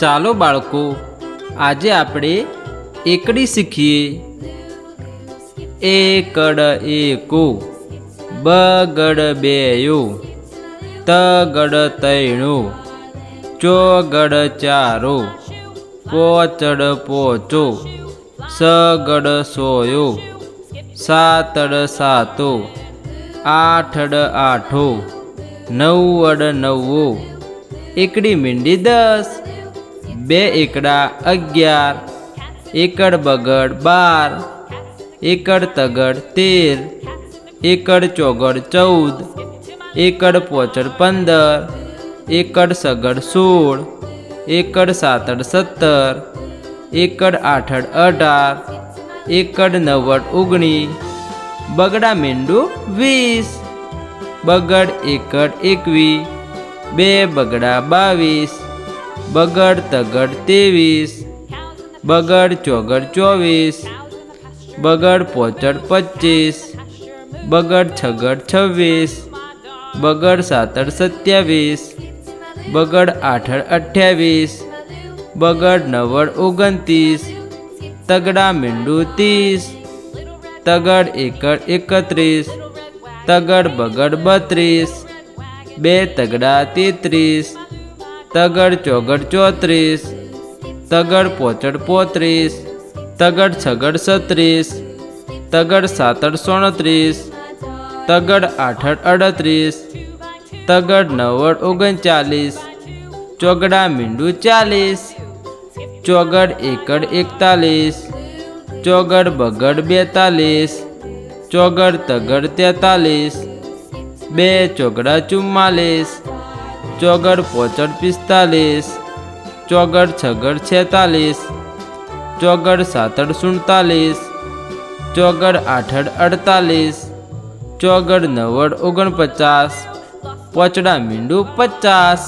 ચાલો બાળકો, આજે આપણે એકડી શીખીએ. એકડ એકો, બગડ બેયો, તગડ તૈણો, ચોગડ ચારો, પોચડ પોચો, સગડ સોયો, સાતડ સાતો, આઠડ આઠો નવડ નવો એકડી મીંડી દસ બે એકડા અગિયાર, એકડ બગડ બાર, એકડ તગડ તેર, એકડ ચોગડ ચૌદ, એકડ પોચડ પંદર, એકડ સગડ સોળ, એકડ સાતડ સત્તર, એકડ આઠડ અઢાર, એકડ નવ્વડ ઓગણી, બગડા મીંડું વીસ, બગડ એકડ એકવી, બે બગડા બાવીસ બગડ તગડ ત્રેવીસ, બગડ ચોગડ ચોવીસ, બગડ પોચડ પચીસ, બગડ છગડ છવ્વીસ, બગડ સાતડ સત્યાવીસ, બગડ આઠડ અઠ્યાવીસ, બગડ નવ્વડ ઓગણત્રીસ, તગડા મીંડું ત્રીસ, તગડ એકડ એકત્રીસ, તગડ બગડ બત્રીસ, બે તગડા તેત્રીસ તગડ ચોગડ ચોત્રીસ, તગડ પોચડ પોત્રીસ, તગડ છગડ સત્રીસ તગડ સાતડ સોણત્રીસ, તગડ આઠડ અડત્રીસ, તગડ નવ્વડ ઓગણચાલીસ, ચોગડા મીંડું ચાલીસ, ચોગડ એકડ એકતાલીસ, ચોગડ બગડ બેતાલીસ, ચોગડ તગડ તેતાલીસ, બે ચોગડા ચુમ્માલીસ ચોગડ પોચડ પિસ્તાલીસ ચોગડ છગડ છેતાલીસ ચોગડ સાતડ સુડતાલીસ ચોગડ આઠડ અડતાલીસ ચોગડ નવડ ઓગણપચાસ, પોચડા મીંડું પચાસ